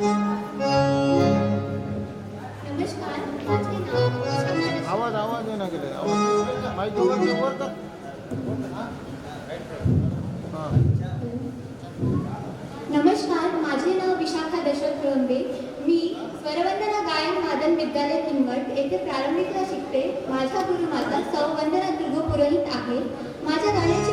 नमस्कार माझे नाव विशाखा आवाज आवाज येणार गेले आवाज. माहिती वर नमस्कार माझे नाव विशाखा दशरथ कळंबे मी स्वरवंदना गायन वादन विद्यालय किनवट येथे प्रारंभिकला शिकते. माझ्या गुरुमाता सौ वंदना दुर्ग पुरोहित आहे. माझ्या गाण्याची